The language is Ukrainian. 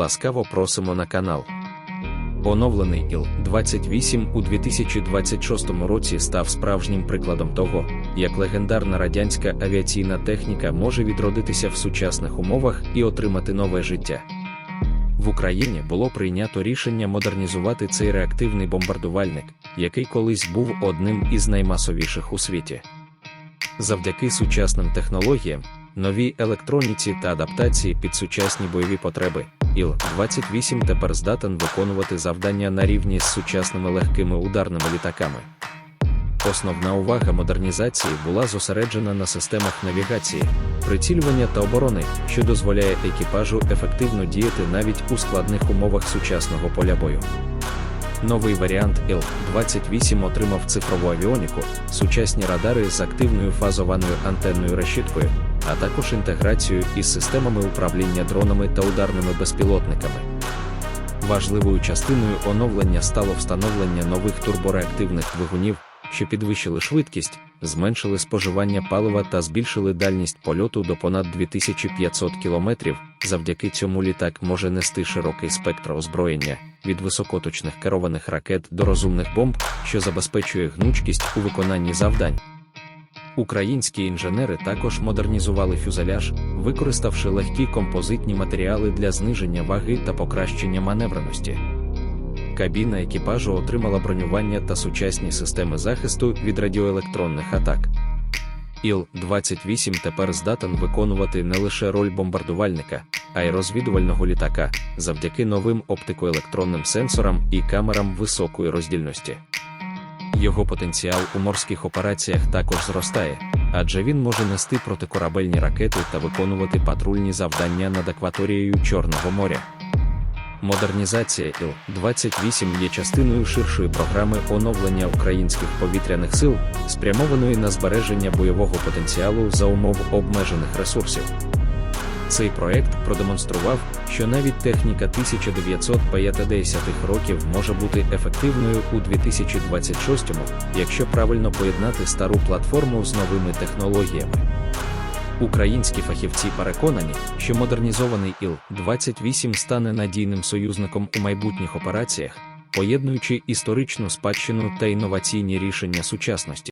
Ласкаво просимо на канал. Оновлений Іл-28 у 2026 році став справжнім прикладом того, як легендарна радянська авіаційна техніка може відродитися в сучасних умовах і отримати нове життя. В Україні було прийнято рішення модернізувати цей реактивний бомбардувальник, який колись був одним із наймасовіших у світі. Завдяки сучасним технологіям, новій електроніці та адаптації під сучасні бойові потреби, Іл-28 тепер здатен виконувати завдання на рівні з сучасними легкими ударними літаками. Основна увага модернізації була зосереджена на системах навігації, прицілювання та оборони, що дозволяє екіпажу ефективно діяти навіть у складних умовах сучасного поля бою. Новий варіант Л-28 отримав цифрову авіоніку, сучасні радари з активною фазованою антенною решіткою, а також інтеграцію із системами управління дронами та ударними безпілотниками. Важливою частиною оновлення стало встановлення нових турбореактивних двигунів, що підвищили швидкість, зменшили споживання палива та збільшили дальність польоту до понад 2500 км. Завдяки цьому літак може нести широкий спектр озброєння від високоточних керованих ракет до розумних бомб, що забезпечує гнучкість у виконанні завдань. Українські інженери також модернізували фюзеляж, використавши легкі композитні матеріали для зниження ваги та покращення маневреності. Кабіна екіпажу отримала бронювання та сучасні системи захисту від радіоелектронних атак. Іл-28 тепер здатен виконувати не лише роль бомбардувальника, а й розвідувального літака завдяки новим оптикоелектронним сенсорам і камерам високої роздільності. Його потенціал у морських операціях також зростає, адже він може нести протикорабельні ракети та виконувати патрульні завдання над акваторією Чорного моря. Модернізація Іл-28 є частиною ширшої програми оновлення українських повітряних сил, спрямованої на збереження бойового потенціалу за умов обмежених ресурсів. Цей проект продемонстрував, що навіть техніка 1950-х років може бути ефективною у 2026-му, якщо правильно поєднати стару платформу з новими технологіями. Українські фахівці переконані, що модернізований Іл-28 стане надійним союзником у майбутніх операціях, поєднуючи історичну спадщину та інноваційні рішення сучасності.